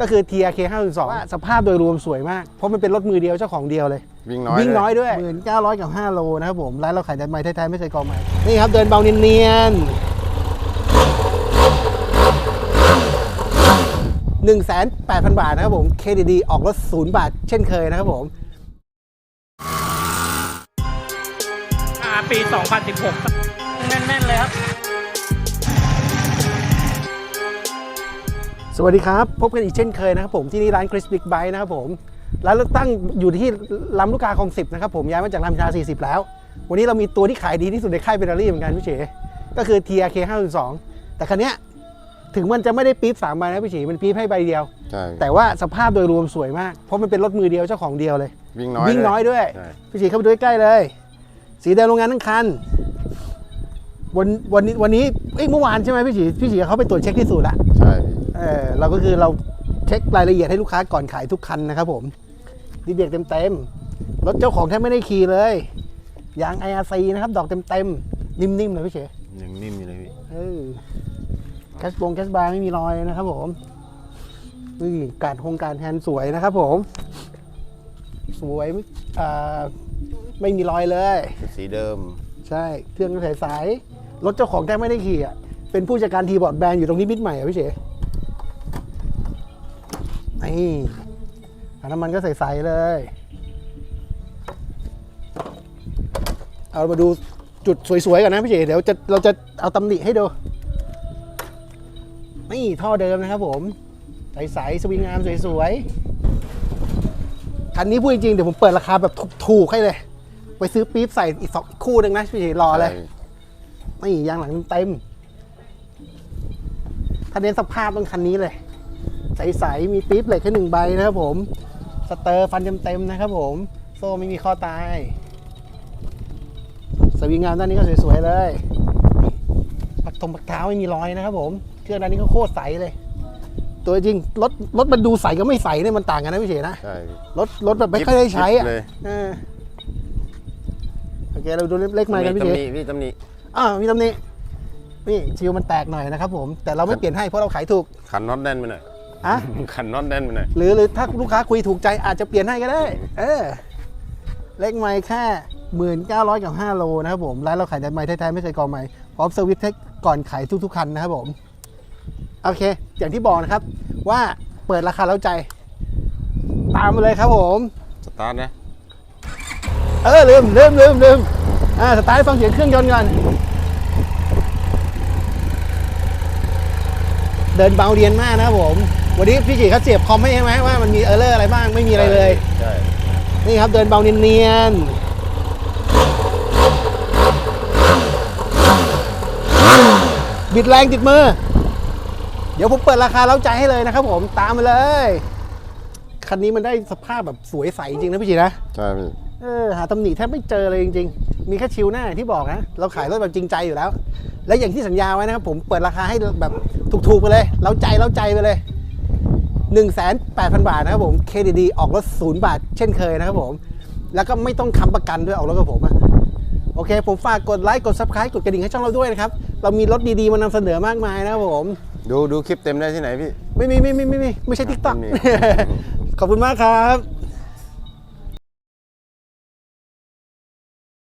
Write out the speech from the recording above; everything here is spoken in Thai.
ก็คือ TRK 502ว่าสภาพโดยรวมสวยมาก เพราะมันเป็นรถมือเดียวเจ้าของเดียวเลย วิ่งน้อยวิ่งน้อยด้วย 1,900กับ5โลนะครับผม ร้านเราขายแต่ไม้แท้ๆไม่เคยกองใหม่นี่ครับเดินเบาเนียนๆหนึ่งแสนแปดพันบาทนะครับผม KDD ออกรถศูนย์บาท เช่นเคยนะครับผมอ่าปี 2016 แน่นๆเลยครับ สวัสดีครับ พบกันอีกเช่นเคยนะครับผมที่นี่ร้าน Chris Big Bike นะครับผมร้านเราตั้งอยู่ที่ลำลูกกาคลองสิบนะครับผมย้ายมาจากลำพิธา40 แล้ว วันนี้เรามีตัวที่ขายดีที่สุดในค่ายเบเนอรี่เหมือนกันพี่เฉยก็คือ TRK 502แต่คันเนี้ยถึงมันจะไม่ได้ปี๊บสามใบนะพี่เฉยมันปี๊บให้ใบเดียว ใช่แต่ว่าสภาพโดยรวมสวยมาก เพราะมันเป็นรถมือเดียวเจ้าของเดียวเลย วิ่งน้อยวิ่งน้อยด้วยใช่พี่ฉีเข้าไปดูใกล้ๆเลย สีแดงโรงงานทั้งคันวันวันนี้วันนี้เอ้ยเมื่อวานใช่ไหมพี่ฉีพี่ฉีเขาไปตรวจเช็คที่สูตรละใช่พี่ เออเราก็คือเราเช็ครายละเอียดให้ลูกค้าก่อนขายทุกคันนะครับผมดีเด็กเต็มๆรถเจ้าของแทบไม่ได้ขี่เลยยาง IRC นะครับ ดอกเต็มๆนิ่มๆเลยพี่เฉยังนิ่มอยู่เลยพี่เออแคสบงแคสบาร์ไม่มีรอยนะครับผมนี่การโครงการแฮนด์สวยนะครับผม สวยอ่าไม่มีรอยเลยเป็นสีเดิม ใช่เครื่องก็ใสๆรถเจ้าของแทบไม่ได้ขี่อะเป็นผู้จัดการทีบอร์ดแบรนด์อยู่ตรงนี้มิดใหม่อะพี่เฉนี่อั นน้ำมันก็ใสๆเลย เอามาดูจุดสวยๆกันนะพี่เฉเดี๋ยวจะเราจะเอาตำหนิให้ดู นี่ท่อเดิมนะครับผม ใสๆสวิงงามสวยๆ คันนี้พูดจริงๆ เดี๋ยวผมเปิดราคาแบบถูกๆให้เลย ไปซื้อปี๊บใส่อีกสองคู่หนึ่งนะพี่เฉรอเลยใช่นี่ยางหลังเต็มถ้าเน้นสภาพต้องคันนี้เลย ใสๆมีปี๊บเหล็กแค่หนึ่งใบนะครับผมสเตอร์ฟันเต็มๆนะครับผม โซ่ไม่มีข้อตาย สวิงงามด้านนี้ก็สวยๆเลยปักตรงปักเท้าไม่มีรอยนะครับผมเครื่องด้านนี้ก็โคตรใสเลย ตัวจริงรถรถมันดูใสก็ไม่ใสเนี่ยมันต่างกันนะพี่เฉยนะใช่พี่รถรถแบบไม่ค่อยได้ใช้อะจิ๊บเลยเออโอเคเราดูเล็กๆมากันพี่เฉตำยหนิพี่ตำหนิอ่ามีตำหนินี่ชิวมันแตกหน่อยนะครับผมแต่เราไม่เปลี่ยนให้เพราะเราขายถูกขันน็อตแน่นไปหน่อย อะขันน็อตแน่นไปหน่อยหรือหรือถ้าลูกค้าคุยถูกใจอาจจะเปลี่ยนให้ก็ได้ เออ เล็กไม่แค่หมื่นเก้าร้อยกับห้าโลนะครับผม ร้านเราขายแต่ไม้แท้ๆไม่เคยกองไม้พร้อมเซอร์วิสให้ก่อนขายทุกๆคันนะครับผม โอเค อย่างที่บอกนะครับ ว่าเปิดราคาแล้วใจ ตามมาเลยครับผม สตาร์ทนะ เออลืมลืมลืมลืมอ่าสตาร์ทให้ฟังเสียงเครื่องยนต์ก่อนเดินเบาเรียนมากนะครับผม วันนี้พี่จีเขาเสียบคอมให้ไหมว่ามันมีเออร์เลอร์อะไรบ้างไม่มีอะไรเลย ใช่นี่ครับเดินเบาเนียนๆบิดแรงติดมือ เดี๋ยวผมเปิดราคาเล้าใจให้เลยนะครับผมตามมาเลย คันนี้มันได้สภาพแบบสวยใสจริงนะพี่จีนะ ใช่พี่เออหาตำหนิแทบไม่เจอเลยจริงๆ มีแค่ชิวหน้าอย่างที่บอกนะ เราขายรถแบบจริงใจอยู่แล้ว และอย่างที่สัญญาไว้นะครับผมเปิดราคาให้แบบถูกๆไปเลย เราใจเราใจไปเลย 1 8 0 0 0 บาทนะครับผม KDD ออกรถศูนย์บาท เช่นเคยนะครับผม แล้วก็ไม่ต้องค้ำประกันด้วยออกรถกับผมอะโอเค ผมฝากกดไลค์กด subscribe กดกระดิ่งให้ช่องเราด้วยนะครับ เรามีรถดีๆ มานำเสนอมากมายนะครับผม ดูดูคลิปเต็มได้ที่ไหนพี่ ไม่มีไม่มีไม่มีไม่ใช่ทิกตอกไม่มี ขอบคุณมากครับ